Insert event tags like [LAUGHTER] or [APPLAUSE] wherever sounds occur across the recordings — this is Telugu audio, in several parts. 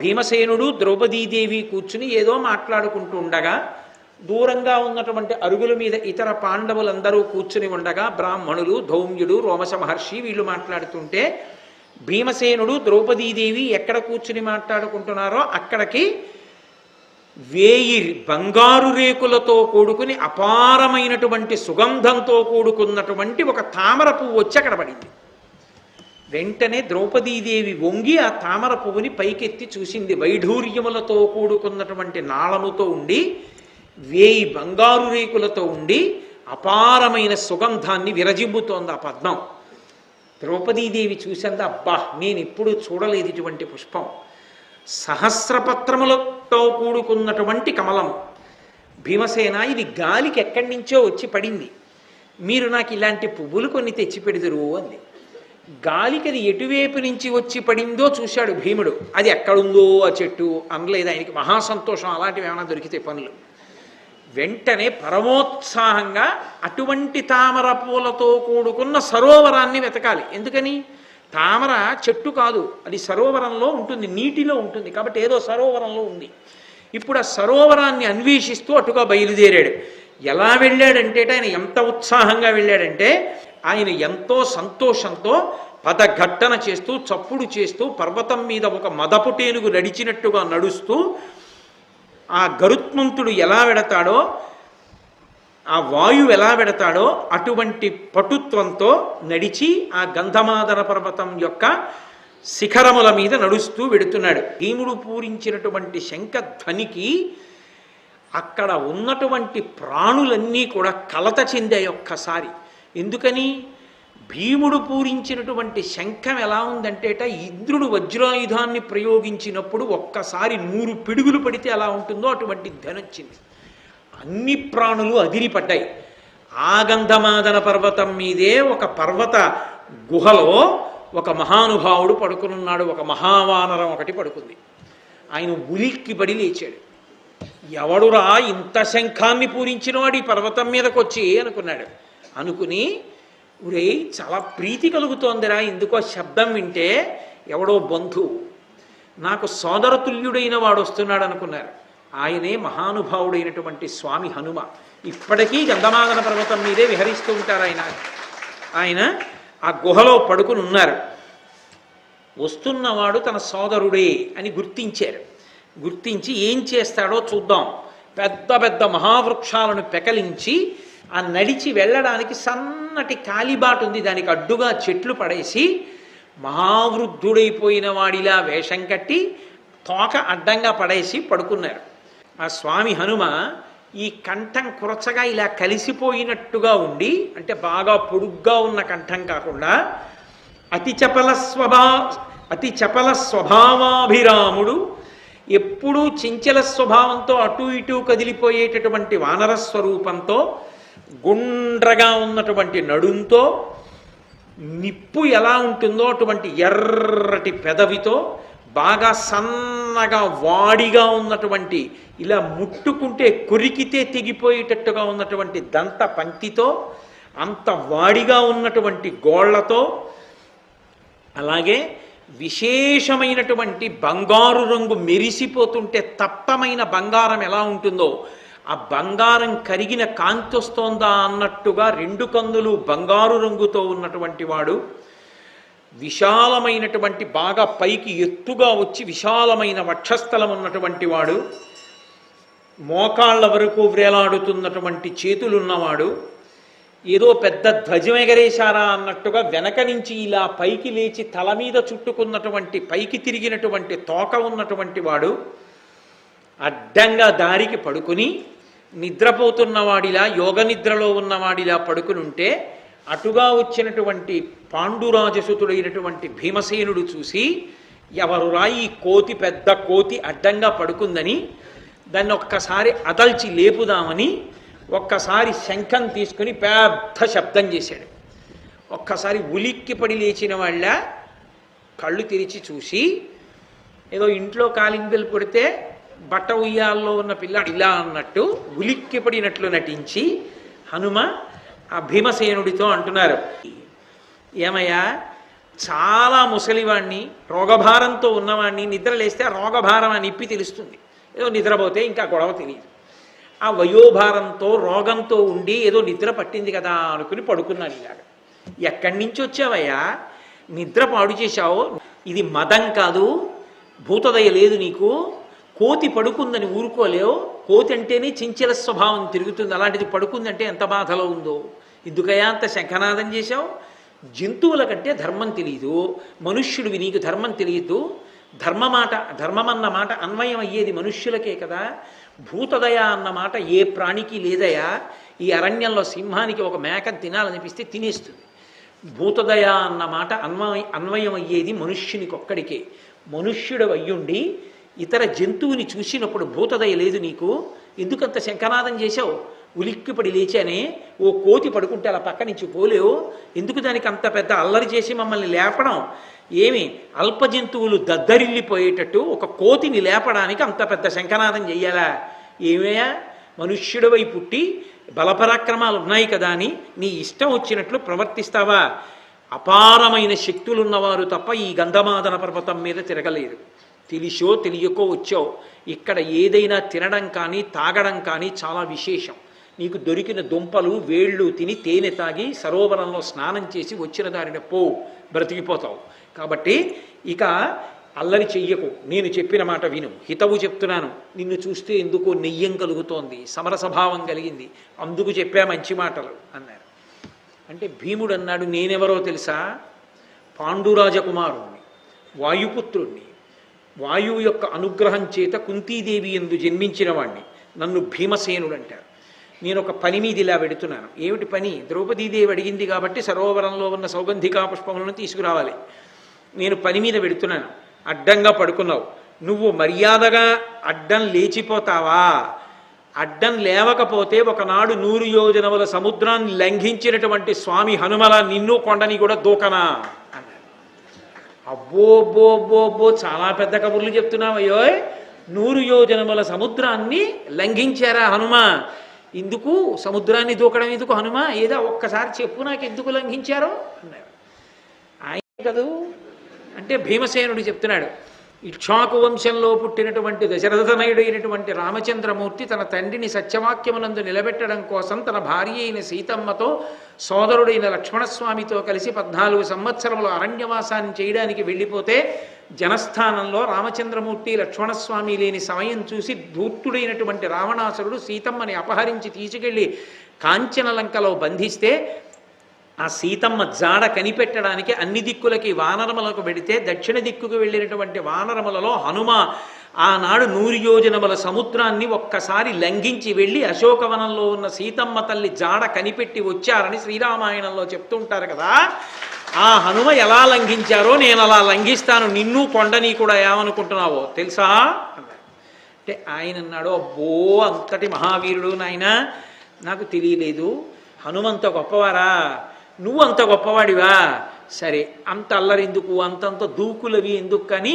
భీమసేనుడు ద్రౌపదీదేవి కూర్చుని ఏదో మాట్లాడుకుంటూ ఉండగా దూరంగా ఉన్నటువంటి అరుగుల మీద ఇతర పాండవులందరూ కూర్చుని ఉండగా బ్రాహ్మణులు ధౌమ్యుడు రోమస మహర్షి వీళ్ళు మాట్లాడుతుంటే భీమసేనుడు ద్రౌపదీదేవి ఎక్కడ కూర్చుని మాట్లాడుకుంటున్నారో అక్కడికి వేయి బంగారు రేకులతో కూడుకుని అపారమైనటువంటి సుగంధంతో కూడుకున్నటువంటి ఒక తామర పువ్వు వచ్చి అక్కడ పడింది. వెంటనే ద్రౌపదీదేవి వంగి ఆ తామర పువ్వుని పైకెత్తి చూసింది. వైఢూర్యములతో కూడుకున్నటువంటి నాళముతో ఉండి వేయి బంగారు రేకులతో ఉండి అపారమైన సుగంధాన్ని విరజిమ్ముతోంది ఆ పద్మం. ద్రౌపదీదేవి చూసింది అబ్బా నేను ఎప్పుడూ చూడలేదు ఇటువంటి పుష్పం. సహస్రపత్రములతో కూడుకున్నటువంటి కమలం. భీమసేన ఇది గాలికి ఎక్కడి నుంచో వచ్చి పడింది. మీరు నాకు ఇలాంటి పువ్వులు కొన్ని తెచ్చి పెడుదురు అంది. గాలికి అది ఎటువైపు నుంచి వచ్చి పడిందో చూశాడు భీముడు. అది ఎక్కడుందో ఆ చెట్టు అనలేదు ఆయనకి మహాసంతోషం అలాంటివి ఏమైనా దొరికితే పనులు. వెంటనే పరమోత్సాహంగా అటువంటి తామర పూలతో కూడుకున్న సరోవరాన్ని వెతకాలి. ఎందుకని? తామర చెట్టు కాదు అది సరోవరంలో ఉంటుంది నీటిలో ఉంటుంది. కాబట్టి ఏదో సరోవరంలో ఉంది. ఇప్పుడు ఆ సరోవరాన్ని అన్వేషిస్తూ అటుగా బయలుదేరాడు. ఎలా వెళ్ళాడంటే ఆయన ఎంత ఉత్సాహంగా వెళ్ళాడంటే ఆయన ఎంతో సంతోషంతో పదఘట్టన చేస్తూ చప్పుడు చేస్తూ పర్వతం మీద ఒక మదపుటేనుగు నడిచినట్టుగా నడుస్తూ ఆ గరుత్మంతుడు ఎలా వెడతాడో ఆ వాయువు ఎలా వెడతాడో అటువంటి పటుత్వంతో నడిచి ఆ గంధమాదన పర్వతం యొక్క శిఖరముల మీద నడుస్తూ వెడుతున్నాడు. భీముడు పూరించినటువంటి శంఖధ్వనికి అక్కడ ఉన్నటువంటి ప్రాణులన్నీ కూడా కలత చెందాయి ఒక్కసారి. ఎందుకని? భీముడు పూరించినటువంటి శంఖం ఎలా ఉందంటేట ఇంద్రుడు వజ్రాయుధాన్ని ప్రయోగించినప్పుడు ఒక్కసారి నూరు పిడుగులు పడితే ఎలా ఉంటుందో అటువంటి ధనొచ్చింది అన్ని ప్రాణులు అదిరిపడ్డాయి. ఆగంధమాదన పర్వతం మీదే ఒక పర్వత గుహలో ఒక మహానుభావుడు పడుకునున్నాడు. ఒక మహావానరం ఒకటి పడుకుంది. ఆయన ఉలిక్కి పడి లేచాడు. ఎవడురా ఇంత శంఖాన్ని పూరించినవాడు ఈ పర్వతం మీదకొచ్చి అనుకున్నాడు. అనుకుని ఊరే చాలా ప్రీతి కలుగుతోందిరా ఎందుకో శబ్దం వింటే ఎవడో బంధువు. నాకు సోదరతుల్యుడైన వాడు వస్తున్నాడు అనుకున్నారు. ఆయనే మహానుభావుడైనటువంటి స్వామి హనుమ. ఇప్పటికీ గంధమాదన పర్వతం మీదే విహరిస్తూ ఉంటారు ఆయన. ఆయన ఆ గుహలో పడుకుని ఉన్నారు. వస్తున్నవాడు తన సోదరుడే అని గుర్తించారు. గుర్తించి ఏం చేస్తాడో చూద్దాం. పెద్ద పెద్ద మహావృక్షాలను పెకలించి ఆ నడిచి వెళ్ళడానికి సన్నటి కాలిబాటు ఉంది. దానికి అడ్డుగా చెట్లు పడేసి మహావృద్ధుడైపోయిన వాడిలా వేషం కట్టి తోక అడ్డంగా పడేసి పడుకున్నారు. ఆ స్వామి హనుమ ఈ కంఠం కురచగా ఇలా కలిసిపోయినట్టుగా ఉండి అంటే బాగా పొడుగ్గా ఉన్న కంఠం కాకుండా అతి చపల స్వభా అతి చపల స్వభావాభిరాముడు ఎప్పుడూ చెంచల స్వభావంతో అటు ఇటు కదిలిపోయేటటువంటి వానర స్వరూపంతో గుండ్రగా ఉన్నటువంటి నడుంతో నిప్పు ఎలా ఉంటుందో అటువంటి ఎర్రటి పెదవితో బాగా సన్నగా వాడిగా ఉన్నటువంటి ఇలా ముట్టుకుంటే కొరికితే తెగిపోయేటట్టుగా ఉన్నటువంటి దంత పంక్తితో అంత వాడిగా ఉన్నటువంటి గోళ్ళతో అలాగే విశేషమైనటువంటి బంగారు రంగు మెరిసిపోతుంటే తప్పమైన బంగారం ఎలా ఉంటుందో ఆ బంగారం కరిగిన కాంతి వస్తోందా అన్నట్టుగా రెండు కందులు బంగారు రంగుతో ఉన్నటువంటి వాడు విశాలమైనటువంటి బాగా పైకి ఎత్తుగా వచ్చి విశాలమైన వక్షస్థలం ఉన్నటువంటి వాడు మోకాళ్ళ వరకు వ్రేలాడుతున్నటువంటి చేతులున్నవాడు ఏదో పెద్ద ధ్వజం ఎగరేశారా అన్నట్టుగా వెనక నుంచి ఇలా పైకి లేచి తల మీద చుట్టుకున్నటువంటి పైకి తిరిగినటువంటి తోక ఉన్నటువంటి వాడు అడ్డంగా దారికి పడుకుని నిద్రపోతున్నవాడిలా యోగ నిద్రలో ఉన్నవాడిలా పడుకుని ఉంటే అటుగా వచ్చినటువంటి పాండురాజసుతుడైనటువంటి భీమసేనుడు చూసి ఎవరురా ఈ కోతి పెద్ద కోతి అడ్డంగా పడుకుందని దాన్ని ఒక్కసారి అదల్చి లేపుదామని ఒక్కసారి శంఖం తీసుకుని పెద్ద శబ్దం చేశాడు. ఒక్కసారి ఉలిక్కి పడి లేచిన వాళ్ళ కళ్ళు తెరిచి చూసి ఏదో ఇంట్లో కాలింగలు కొడితే బట్ట ఉయ్యాల్లో ఉన్న పిల్లాడు ఇలా అన్నట్టు ఉలిక్కిపడినట్లు నటించి హనుమ ఆ భీమసేనుడితో అంటున్నారు. ఏమయ్యా చాలా ముసలివాణ్ణి రోగభారంతో ఉన్నవాణ్ణి నిద్ర లేస్తే ఆ రోగభారం అని ఇప్పి తెలుస్తుంది. ఏదో నిద్రపోతే ఇంకా గొడవ తెలియదు. ఆ వయోభారంతో రోగంతో ఉండి ఏదో నిద్ర పట్టింది కదా అనుకుని పడుకున్నాను ఇలాగ. ఎక్కడి నుంచి వచ్చావయ్యా? నిద్ర పాడు చేశావు? ఇది మదం కాదు భూతదయ లేదు నీకు. కోతి పడుకుందని ఊరుకోలేవు. కోతి అంటేనే చించల స్వభావం తిరుగుతుంది. అలాంటిది పడుకుందంటే ఎంత బాధలో ఉందో. ఎందుకయా అంత శంఖనాదం చేశావు. జంతువుల కంటే ధర్మం తెలియదు. మనుష్యుడివి నీకు ధర్మం తెలియదు. ధర్మ మాట ధర్మం అన్న మాట అన్వయం అయ్యేది మనుష్యులకే కదా. భూతదయ అన్న మాట ఏ ప్రాణికి లేదయా ఈ అరణ్యంలో సింహానికి ఒక మేకను తినాలనిపిస్తే తినేస్తుంది. భూతదయ అన్న మాట అన్వయ అన్వయం అయ్యేది మనుష్యునికి ఒక్కడికే మనుష్యుడు అయ్యుండి ఇతర జంతువుని చూసినప్పుడు భూతదయ లేదు నీకు? ఎందుకంత శంఖనాదం చేశావు? ఉలిక్కిపడి లేచానే? ఓ కోతి పడుకుంటే అలా పక్క నుంచి పోలేవు? ఎందుకు దానికి అంత పెద్ద అల్లరి చేసి మమ్మల్ని లేపడం? ఏమి అల్ప జంతువులు దద్దరిల్లిపోయేటట్టు ఒక కోతిని లేపడానికి అంత పెద్ద శంఖనాదం చెయ్యాలా? ఏమయ్యా? మనుష్యుడివై పుట్టి బలపరాక్రమాలు ఉన్నాయి కదా అని నీ ఇష్టం వచ్చినట్లు ప్రవర్తిస్తావా? అపారమైన శక్తులున్నవారు తప్ప ఈ గంధమాదన పర్వతం మీద తిరగలేరు. తెలిసో తెలియకో వచ్చావు. ఇక్కడ ఏదైనా తినడం కానీ తాగడం కానీ చాలా విశేషం. నీకు దొరికిన దుంపలు వేళ్ళు తిని తేనె తాగి సరోవరంలో స్నానం చేసి వచ్చిన దారిన పో బ్రతికిపోతావు. కాబట్టి ఇక అల్లరి చెయ్యకు. నేను చెప్పిన మాట విను. హితవు చెప్తున్నాను. నిన్ను చూస్తే ఎందుకో నెయ్యం కలుగుతోంది. సమరసభావం కలిగింది. అందుకు చెప్పా మంచి మాటలు అన్నారు. అంటే భీముడు అన్నాడు నేనెవరో తెలుసా? పాండురాజకుమారుణ్ణి వాయుపుత్రుణ్ణి. వాయువు యొక్క అనుగ్రహం చేత కుంతీదేవి ఎందు జన్మించిన వాణ్ణి. నన్ను భీమసేనుడు అంటారు. నేను ఒక పని మీద ఇలా పెడుతున్నాను ఏమిటి పని? ద్రౌపదీదేవి అడిగింది కాబట్టి సరోవరంలో ఉన్న సౌగంధికా పుష్పములను తీసుకురావాలి. నేను పని మీద పెడుతున్నాను అడ్డంగా పడుకున్నావు. నువ్వు మర్యాదగా అడ్డం లేచిపోతావా? అడ్డం లేవకపోతే ఒకనాడు నూరు యోజనముల సముద్రాన్ని లంఘించినటువంటి స్వామి హనుమల నిన్ను కొండని కూడా దూకనా? అన్నాడు. అబ్బో బో బో బో చాలా పెద్ద కబుర్లు చెప్తున్నావయ్యో నూరు యోజనముల సముద్రాన్ని లంఘించారా హనుమ? ఎందుకు సముద్రాన్ని దూకడం ఎందుకు హనుమ? ఏదో ఒక్కసారి చెప్పు నాకు ఎందుకు లంఘించారో అన్నారు ఆయన కదూ? అంటే భీమసేనుడు చెప్తున్నాడు ఇక్ష్వాకు వంశంలో పుట్టినటువంటి దశరథనయుడైనటువంటి రామచంద్రమూర్తి తన తండ్రిని సత్యవాక్యమునందు నిలబెట్టడం కోసం తన భార్య అయిన సీతమ్మతో సోదరుడైన లక్ష్మణస్వామితో కలిసి పద్నాలుగు సంవత్సరములు అరణ్యవాసాన్ని చేయడానికి వెళ్ళిపోతే జనస్థానంలో రామచంద్రమూర్తి లక్ష్మణస్వామి లేని సమయం చూసి ధూర్తుడైనటువంటి రావణాసురుడు సీతమ్మని అపహరించి తీసుకెళ్ళి కాంచనలంకలో బంధిస్తే ఆ సీతమ్మ జాడ కనిపెట్టడానికి అన్ని దిక్కులకి వానరములకు పెడితే దక్షిణ దిక్కుకు వెళ్ళినటువంటి వానరములలో హనుమ ఆనాడు నూరు యోజనముల సముద్రాన్ని ఒక్కసారి లంఘించి వెళ్ళి అశోకవనంలో ఉన్న సీతమ్మ తల్లి జాడ కనిపెట్టి వచ్చారని శ్రీరామాయణంలో చెప్తుంటారు కదా. ఆ హనుమ ఎలా లంఘించారో నేను అలా లంఘిస్తాను. నిన్ను కొండని కూడా ఏమనుకుంటున్నావో తెలుసా? అంటే ఆయన అన్నాడు అబ్బో అంతటి మహావీరుడు నాయన నాకు తెలియలేదు. హనుమంత గొప్పవారా? నువ్వు అంత గొప్పవాడివా? సరే అంత అల్లరెందుకు? అంతంత దూకులవి ఎందుకు కానీ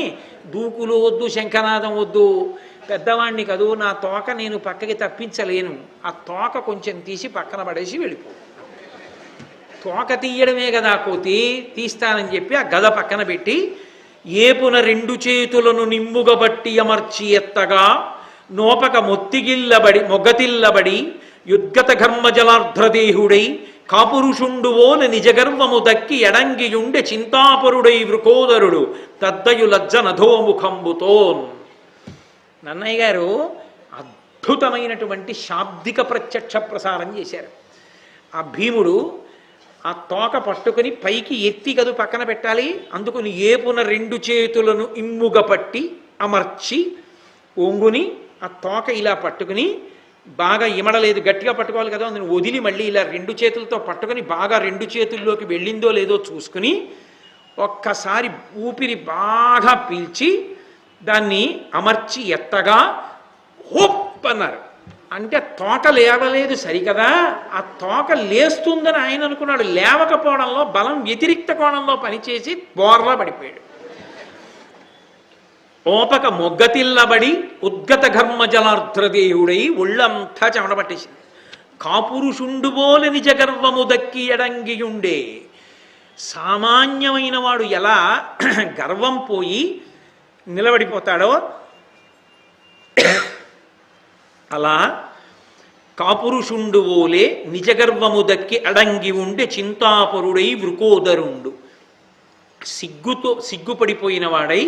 దూకులు వద్దు శంఖనాదం వద్దు. పెద్దవాణ్ణి కదూ నా తోక నేను పక్కకి తప్పించలేను. ఆ తోక కొంచెం తీసి పక్కన పడేసి వెళ్ళిపో. తోక తీయడమే కదా కోతి తీస్తానని చెప్పి ఆ గద పక్కన పెట్టి ఏపున రెండు చేతులను నిమ్ముగబట్టి అమర్చి ఎత్తగా నోపక మొత్తిగిల్లబడి మొగ్గతిల్లబడి యుద్గత ఘర్మజలార్ధ్రదేహుడై కాపురుషుండువోన నిజగర్వము దక్కి ఎడంగియుండె చింతాపరుడై వృకోదరుడు తద్దయు లజ్జ నధోముఖంబుతోన్ నన్నయ్య గారు అద్భుతమైనటువంటి శాబ్దిక ప్రత్యక్ష ప్రసారం చేశారు. ఆ భీముడు ఆ తోక పట్టుకుని పైకి ఎత్తి కదు పక్కన పెట్టాలి. అందుకుని ఏపున రెండు చేతులను ఇమ్ముగ పట్టి అమర్చి ఒంగుని ఆ తోక ఇలా పట్టుకుని బాగా ఇమడలేదు గట్టిగా పట్టుకోవాలి కదా అందుని వదిలి మళ్ళీ ఇలా రెండు చేతులతో పట్టుకొని బాగా రెండు చేతుల్లోకి వెళ్ళిందో లేదో చూసుకుని ఒక్కసారి ఊపిరి బాగా పీల్చి దాన్ని అమర్చి ఎత్తగా హోప్ అన్నారు. అంటే తోక లేవలేదు సరికదా? ఆ తోక లేస్తుందని ఆయన అనుకున్నాడు. లేవకపోవడంలో బలం వ్యతిరిక్త కోణంలో పనిచేసి బోర్లా పడిపోయాడు. ఓపక మొగ్గతిల్లబడి ఉద్గత ఘర్మ జలార్ధ్రదేయుడై ఒళ్ళంతా చెమటపట్టేసింది. పట్టేసింది కాపురుషుండుబోల నిజ గర్వము దక్కి ఎడంగియుండే. సామాన్యమైన వాడు ఎలా [CLEARS THROAT] గర్వం పోయి నిలబడిపోతాడో [CLEARS THROAT] అలా కాపురుషుండు ఓలే నిజగర్వము దక్కి అడంగి ఉండే చింతాపరుడై వృకోదరుండు. సిగ్గుతో సిగ్గుపడిపోయిన వాడై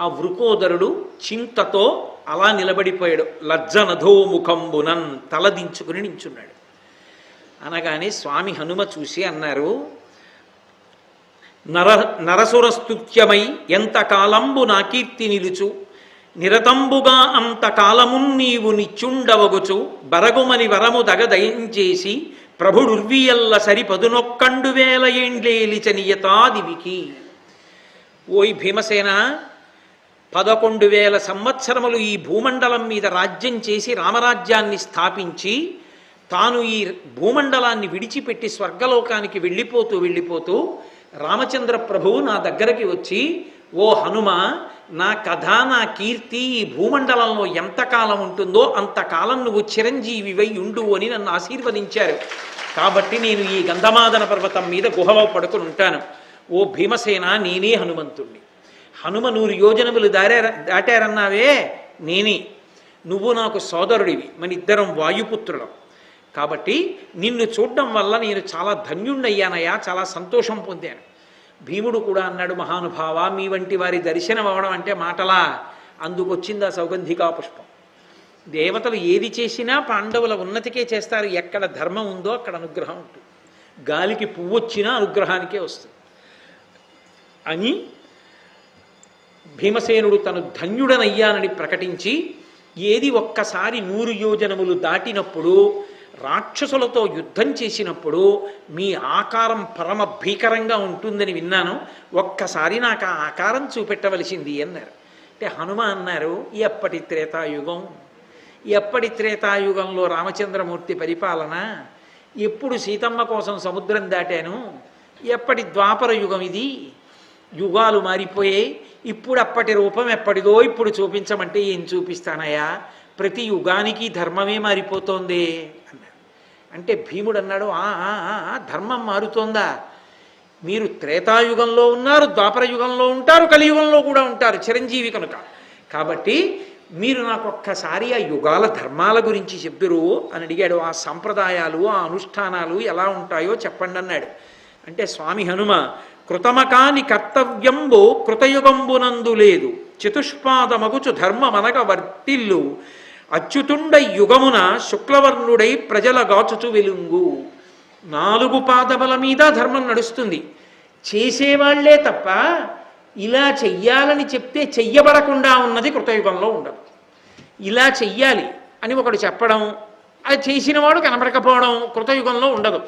ఆ వృకోదరుడు చింతతో అలా నిలబడిపోయాడు. లజ్జనధో ముఖంబునన్ తలదించుకుని నించున్నాడు. అనగానే స్వామి హనుమ చూసి అన్నారు నర నరసురస్తుత్యమై ఎంత కాలంబు నా కీర్తి నిలుచు? నిరతంబుగా అంతకాలమున్ నీవు నిచ్చుండవగుచు? బరగుమని వరము దగదయించేసి ప్రభుడుర్వియల్ల సరి పదునొక్కండు వేల ఏండ్లేలిచనియతాదివికి. ఓయ్ భీమసేన పదకొండు వేల సంవత్సరములు ఈ భూమండలం మీద రాజ్యం చేసి రామరాజ్యాన్ని స్థాపించి తాను ఈ భూమండలాన్ని విడిచిపెట్టి స్వర్గలోకానికి వెళ్ళిపోతూ వెళ్ళిపోతూ రామచంద్ర ప్రభువు నా దగ్గరికి వచ్చి ఓ హనుమ నా కథ నా కీర్తి ఈ భూమండలంలో ఎంతకాలం ఉంటుందో అంతకాలం నువ్వు చిరంజీవివై ఉండు అని నన్ను ఆశీర్వదించారు. కాబట్టి నేను ఈ గంధమాదన పర్వతం మీద గుహలో పడుకుని ఉంటాను. ఓ భీమసేన నేనే హనుమంతుణ్ణి. హనుమ నూరు యోజనములు దారా దాటారన్నావే నేనే. నువ్వు నాకు సోదరుడివి మన ఇద్దరం వాయుపుత్రులం. కాబట్టి నిన్ను చూడడం వల్ల నేను చాలా ధన్యుణ్ణయ్యానయ్యా చాలా సంతోషం పొందాను. భీముడు కూడా అన్నాడు మహానుభావ మీ వంటి వారి దర్శనం అవడం అంటే మాటలా? అందుకొచ్చింది ఆ సౌగంధికా పుష్పం? దేవతలు ఏది చేసినా పాండవుల ఉన్నతికే చేస్తారు. ఎక్కడ ధర్మం ఉందో అక్కడ అనుగ్రహం ఉంటుంది. గాలికి పువ్వు వచ్చినా అనుగ్రహానికే వస్తుంది. అని భీమసేనుడు తను ధన్యుడనయ్యానని ప్రకటించి ఏది ఒక్కసారి నూరు యోజనములు దాటినప్పుడు రాక్షసులతో యుద్ధం చేసినప్పుడు మీ ఆకారం పరమ భీకరంగా ఉంటుందని విన్నాను. ఒక్కసారి నాకు ఆ ఆకారం చూపెట్టవలసింది అన్నారు. అంటే హనుమ అన్నారు ఎప్పటి త్రేతాయుగం? ఎప్పటి త్రేతాయుగంలో రామచంద్రమూర్తి పరిపాలన? ఎప్పుడు సీతమ్మ కోసం సముద్రం దాటాను? ఎప్పటి ద్వాపర యుగం ఇది? యుగాలు మారిపోయాయి. ఇప్పుడు అప్పటి రూపం ఎప్పటిదో ఇప్పుడు చూపించమంటే ఏం చూపిస్తానయ్యా? ప్రతి యుగానికి ధర్మమే మారిపోతోంది అన్నాడు. అంటే భీముడు అన్నాడు "ఆ, ధర్మం మారుతోందా? మీరు త్రేతాయుగంలో ఉన్నారు ద్వాపర యుగంలో ఉంటారు కలియుగంలో కూడా ఉంటారు చిరంజీవి కనుక. కాబట్టి మీరు నాకు ఒక్కసారి ఆ యుగాల ధర్మాల గురించి చెప్పిరు. అని అడిగాడు. ఆ సంప్రదాయాలు ఆ అనుష్ఠానాలు ఎలా ఉంటాయో చెప్పండి అన్నాడు. అంటే స్వామి హనుమ కృతమకాని కర్తవ్యంబు కృతయుగంబునందు లేదు. చతుష్పాదమగుచు ధర్మమనగ వర్తిల్లు అచ్యుతుండ యుగమున శుక్లవర్ణుడై ప్రజల గాచుచు వెలుంగు. నాలుగు పాదముల మీద ధర్మం నడుస్తుంది. చేసేవాళ్ళే తప్ప ఇలా చెయ్యాలని చెప్తే చెయ్యబడకుండా ఉన్నది కృతయుగంలో ఉండదు. ఇలా చెయ్యాలి అని ఒకడు చెప్పడం అది చేసినవాడు కనబడకపోవడం కృతయుగంలో ఉండదు.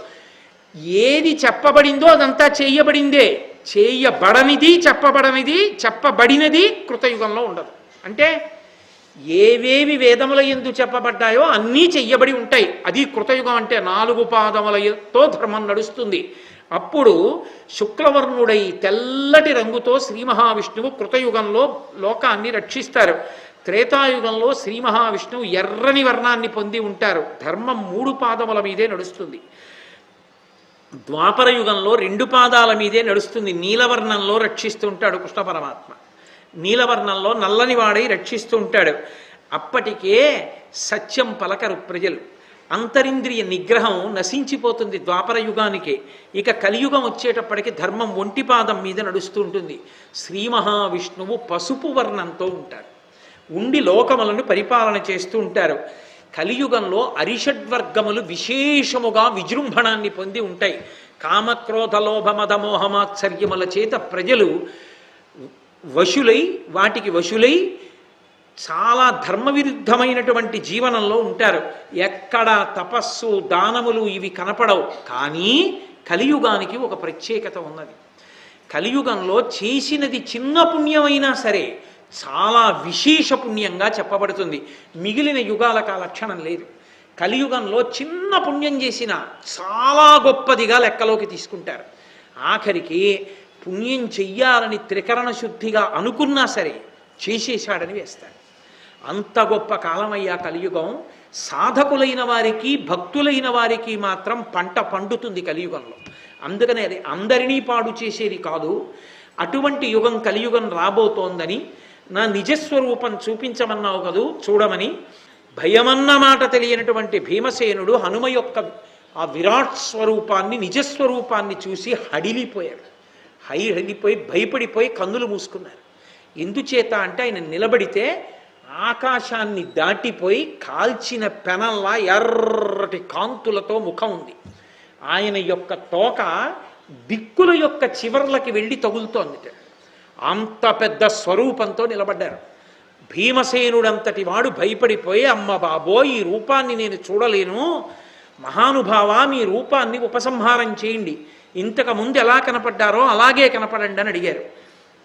ఏది చెప్పబడిందో అదంతా చేయబడిందే. చేయబడనిది చెప్పబడనిది చెప్పబడినది కృతయుగంలో ఉండదు. అంటే ఏవేవి వేదముల ఎందు చెప్పబడ్డాయో అన్నీ చెయ్యబడి ఉంటాయి. అది కృతయుగం అంటే నాలుగు పాదములతో ధర్మం నడుస్తుంది. అప్పుడు శుక్లవర్ణుడై తెల్లటి రంగుతో శ్రీ మహావిష్ణువు కృతయుగంలో లోకాన్ని రక్షిస్తారు. త్రేతాయుగంలో శ్రీ మహావిష్ణువు ఎర్రని వర్ణాన్ని పొంది ఉంటారు. ధర్మం మూడు పాదముల మీదే నడుస్తుంది. ద్వాపర యుగంలో రెండు పాదాల మీదే నడుస్తుంది నీలవర్ణంలో రక్షిస్తూ ఉంటాడు కృష్ణ పరమాత్మ. నీలవర్ణంలో నల్లని వాడై రక్షిస్తూ ఉంటాడు. అప్పటికే సత్యం పలకరు ప్రజలు. అంతరింద్రియ నిగ్రహం నశించిపోతుంది ద్వాపర యుగానికే. ఇక కలియుగం వచ్చేటప్పటికి ధర్మం ఒంటి పాదం మీద నడుస్తూ ఉంటుంది. శ్రీ మహావిష్ణువు పసుపు వర్ణంతో ఉంటారు ఉండి లోకములను పరిపాలన చేస్తూ ఉంటారు. కలియుగంలో అరిషడ్వర్గములు విశేషముగా విజృంభణాన్ని పొంది ఉంటాయి. కామక్రోధ లోభ మద చేత ప్రజలు వశులై వాటికి వశులై చాలా ధర్మవిరుద్ధమైనటువంటి జీవనంలో ఉంటారు. ఎక్కడ తపస్సు దానములు ఇవి కనపడవు. కానీ కలియుగానికి ఒక ప్రత్యేకత ఉన్నది. కలియుగంలో చేసినది చిన్న పుణ్యమైనా సరే చాలా విశేష పుణ్యంగా చెప్పబడుతుంది. మిగిలిన యుగాలకు ఆ లక్షణం లేదు. కలియుగంలో చిన్న పుణ్యం చేసిన చాలా గొప్పదిగా లెక్కలోకి తీసుకుంటారు. ఆఖరికి పుణ్యం చెయ్యాలని త్రికరణ శుద్ధిగా అనుకున్నా సరే చేసేశాడని వేస్తాడు అంత గొప్ప కాలమయ్యా కలియుగం. సాధకులైన వారికి భక్తులైన వారికి మాత్రం పంట పండుతుంది కలియుగంలో. అందుకనే అది అందరినీ పాడు చేసేది కాదు. అటువంటి యుగం కలియుగం రాబోతోందని నా నిజస్వరూపం చూపించమన్నావు కదూ? చూడమని భయమన్న మాట తెలియనటువంటి భీమసేనుడు హనుమ యొక్క ఆ విరాట్ స్వరూపాన్ని నిజస్వరూపాన్ని చూసి హడిలిపోయాడు. హై హడిలిపోయి భయపడిపోయి కన్నులు మూసుకున్నారు. ఎందుచేత అంటే ఆయన నిలబడితే ఆకాశాన్ని దాటిపోయి కాల్చిన పెనల్లా ఎర్రటి కాంతులతో ముఖం ఉంది. ఆయన యొక్క తోక దిక్కుల యొక్క చివర్లకి వెళ్ళి తగులుతోంది అంత పెద్ద స్వరూపంతో నిలబడ్డారు. భీమసేనుడంతటి వాడు భయపడిపోయి అమ్మ బాబో ఈ రూపాన్ని నేను చూడలేను. మహానుభావ మీ రూపాన్ని ఉపసంహారం చేయండి. ఇంతకు ముందు ఎలా కనపడ్డారో అలాగే కనపడండి అని అడిగారు.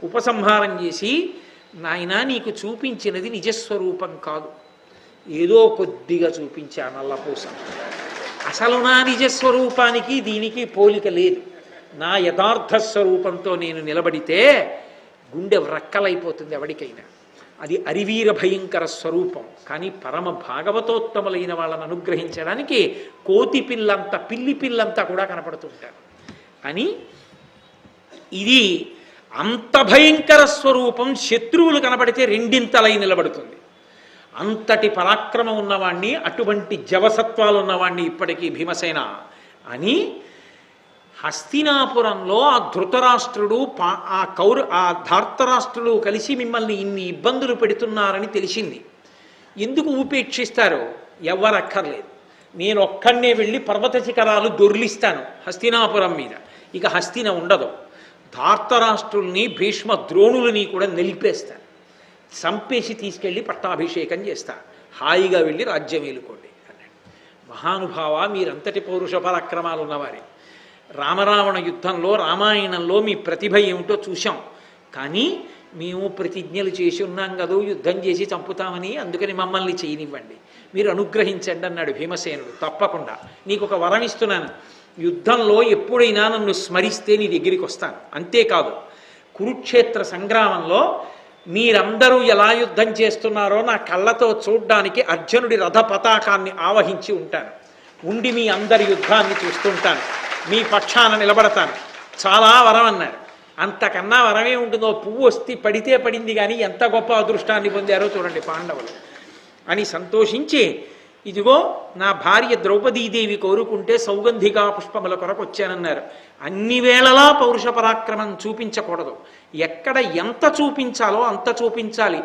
ఉపసంహారం చేసి నాయన నీకు చూపించినది నిజస్వరూపం కాదు. ఏదో కొద్దిగా చూపించా నల్లపూస అసలు నా నిజస్వరూపానికి దీనికి పోలిక లేదు. నా యథార్థ స్వరూపంతో నేను నిలబడితే గుండె వ్రక్కలైపోతుంది ఎవడికైనా. అది అరివీర భయంకర స్వరూపం. కానీ పరమ భాగవతోత్తములైన వాళ్ళని అనుగ్రహించడానికి కోతి పిల్లంత పిల్లి పిల్లంతా కూడా కనపడుతుంటారు అని ఇది అంత భయంకర స్వరూపం శత్రువులు కనబడితే రెండింతలై నిలబడుతుంది. అంతటి పరాక్రమం ఉన్నవాణ్ణి అటువంటి జవసత్వాలు ఉన్నవాణ్ణి ఇప్పటికీ భీమసేన అని హస్తినాపురంలో ఆ ధృతరాష్ట్రుడు పా ఆ కౌరు ఆ ధార్తరాష్ట్రుడు కలిసి మిమ్మల్ని ఇన్ని ఇబ్బందులు పెడుతున్నారని తెలిసింది. ఎందుకు ఉపేక్షిస్తారు ఎవరక్కర్లేదు నేను ఒక్కడనే వెళ్ళి పర్వత శిఖరాలు దొర్లిస్తాను హస్తినాపురం మీద. ఇక హస్తిన ఉండదు. ధార్తరాష్ట్రుల్ని భీష్మ ద్రోణులని కూడా నిలిపేస్తాను చంపేసి తీసుకెళ్ళి పట్టాభిషేకం చేస్తా హాయిగా వెళ్ళి రాజ్యం ఏలుకోండి అన్నాడు. మహానుభావ మీరంతటి పౌరుష పరాక్రమాలు ఉన్నవారే రామరావణ యుద్ధంలో రామాయణంలో మీ ప్రతిభ ఏమిటో చూశాం. కానీ మేము ప్రతిజ్ఞలు చేసి ఉన్నాం కదూ యుద్ధం చేసి చంపుతామని అందుకని మమ్మల్ని చేయనివ్వండి. మీరు అనుగ్రహించండి అన్నాడు భీమసేనుడు. తప్పకుండా. నీకు ఒక వరం ఇస్తున్నాను. యుద్ధంలో ఎప్పుడైనా నన్ను స్మరిస్తే నీ దగ్గరికి వస్తాను. అంతేకాదు కురుక్షేత్ర సంగ్రామంలో మీరందరూ ఎలా యుద్ధం చేస్తున్నారో నా కళ్ళతో చూడ్డానికి అర్జునుడి రథ పతాకాన్ని ఆవహించి ఉంటాను. ఉండి మీ అందరి యుద్ధాన్ని చూస్తుంటాను. మీ పక్షాన నిలబడతాను. చాలా వరం అన్నారు. అంతకన్నా వరమే ఉంటుందో పువ్వు వస్తే పడితే పడింది కానీ ఎంత గొప్ప అదృష్టాన్ని పొందారో చూడండి పాండవులు. అని సంతోషించి ఇదిగో నా భార్య ద్రౌపదీదేవి కోరుకుంటే సౌగంధికా పుష్పముల కొరకు వచ్చానన్నారు. అన్ని వేళలా పౌరుష పరాక్రమం చూపించకూడదు. ఎక్కడ ఎంత చూపించాలో అంత చూపించాలి.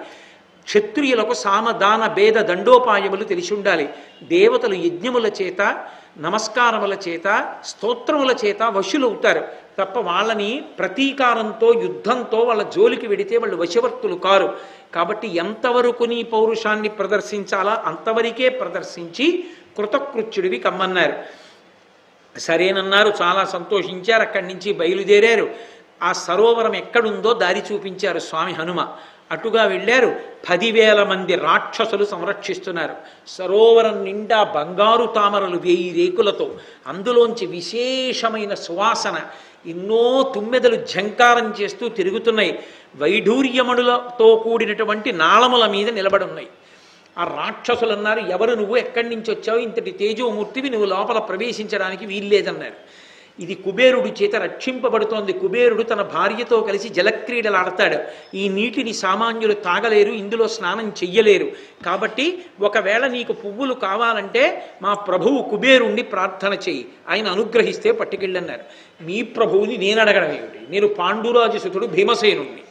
క్షత్రియులకు సామదాన భేద దండోపాయములు తెలిసి ఉండాలి దేవతలు యజ్ఞముల చేత నమస్కారముల చేత స్తోత్రముల చేత వశులవుతారు. తప్ప వాళ్ళని ప్రతీకారంతో యుద్ధంతో వాళ్ళ జోలికి వెడితే వాళ్ళు వశవర్తులు కారు. కాబట్టి ఎంతవరకు నీ పౌరుషాన్ని ప్రదర్శించాలా అంతవరకే ప్రదర్శించి కృతకృత్యుడివి కమ్మన్నారు. సరేనన్నారు చాలా సంతోషించారు అక్కడి నుంచి బయలుదేరారు. ఆ సరోవరం ఎక్కడుందో దారి చూపించారు స్వామి హనుమ. అటుగా వెళ్ళారు. పదివేల మంది రాక్షసులు సంరక్షిస్తున్నారు. సరోవరం నిండా బంగారు తామరలు వేయి రేకులతో అందులోంచి విశేషమైన సువాసన. ఎన్నో తుమ్మెదలు ఝంకారం చేస్తూ తిరుగుతున్నాయి. వైఢూర్యమణులతో కూడినటువంటి నాళముల మీద నిలబడి ఉన్నాయి ఆ రాక్షసులు అన్నారు ఎవరు నువ్వు? ఎక్కడి నుంచి వచ్చావు? ఇంతటి తేజోమూర్తివి నువ్వు లోపల ప్రవేశించడానికి వీల్లేదన్నారు. ఇది కుబేరుడి చేత రక్షింపబడుతోంది. కుబేరుడు తన భార్యతో కలిసి జలక్రీడలు ఆడతాడు ఈ నీటిని సామాన్యులు తాగలేరు ఇందులో స్నానం చెయ్యలేరు. కాబట్టి ఒకవేళ నీకు పువ్వులు కావాలంటే మా ప్రభువు కుబేరుణ్ణి ప్రార్థన చెయ్యి. ఆయన అనుగ్రహిస్తే పట్టుకెళ్ళన్నారు. మీ ప్రభువుని నేను అడగడం ఏమిటి? నేను పాండురాజు సుతుడు భీమసేనుణ్ణి.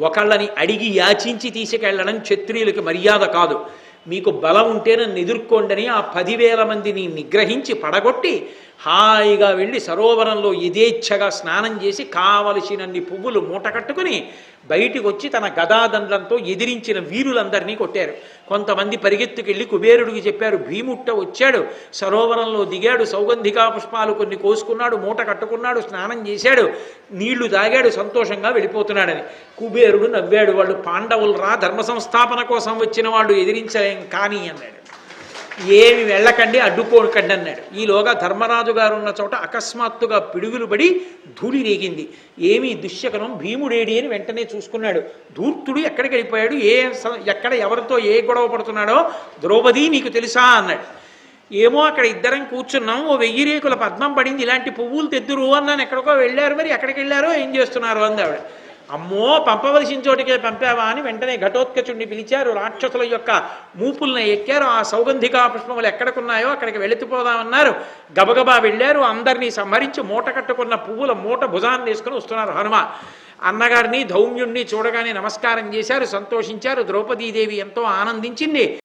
ఒకళ్ళని అడిగి యాచించి తీసుకెళ్ళడం క్షత్రియులకి మర్యాద కాదు. మీకు బలం ఉంటే నన్ను ఎదుర్కోండని ఆ పదివేల మందిని నిగ్రహించి పడగొట్టి హాయిగా వెళ్ళి సరోవరంలో యథేచ్ఛగా స్నానం చేసి కావలసినన్ని పువ్వులు మూట కట్టుకుని బయటికి వచ్చి తన గదాదండంతో ఎదిరించిన వీరులందరినీ కొట్టారు. కొంతమంది పరిగెత్తుకెళ్ళి కుబేరుడికి చెప్పారు భీముట్ట వచ్చాడు సరోవరంలో దిగాడు సౌగంధికా పుష్పాలు కొన్ని కోసుకున్నాడు మూట కట్టుకున్నాడు స్నానం చేశాడు నీళ్ళు తాగాడు సంతోషంగా వెళ్ళిపోతున్నాడని. కుబేరుడు నవ్వాడు వాళ్ళు పాండవులు రా ధర్మ సంస్థాపన కోసం వచ్చిన వాళ్ళు ఎదిరించలేం కానీ అన్నాడు. ఏమి వెళ్ళకండి అడ్డుకోకండి అన్నాడు. ఈలోగా ధర్మరాజు గారు ఉన్న చోట అకస్మాత్తుగా పిడుగులు పడి ధూళి రేగింది. ఏమి దుశ్శకనం భీముడేడి అని వెంటనే చూసుకున్నాడు. ధూర్తుడు ఎక్కడికి వెళ్ళిపోయాడు? ఏ ఎక్కడ ఎవరితో ఏ గొడవ పడుతున్నాడో ద్రౌపది నీకు తెలుసా అన్నాడు. ఏమో అక్కడ ఇద్దరం కూర్చున్నాం ఓ వెయ్యి రేకుల పద్మం పడింది ఇలాంటి పువ్వులు తెద్దురు అన్నాను. ఎక్కడికో వెళ్ళారు మరి ఎక్కడికి వెళ్ళారో ఏం చేస్తున్నారు? అంది ఆవిడ. అమ్మో పంపవలసిన చోటికే పంపావా అని వెంటనే ఘటోత్కచుడిని పిలిచారు. రాక్షసుల యొక్క మూపుల్ని ఎక్కారు. ఆ సౌగంధికా పుష్పములు ఎక్కడికున్నాయో అక్కడికి వెళుతుపోదామన్నారు. గబగబా వెళ్ళారు. అందరినీ సంహరించి మూట కట్టుకున్న పువ్వుల మూట భుజాన్ని తీసుకుని వస్తున్నారు. హనుమ అన్నగారిని ధౌమ్యుణ్ణి చూడగానే నమస్కారం చేశారు. సంతోషించారు. ద్రౌపదీదేవి ఎంతో ఆనందించింది.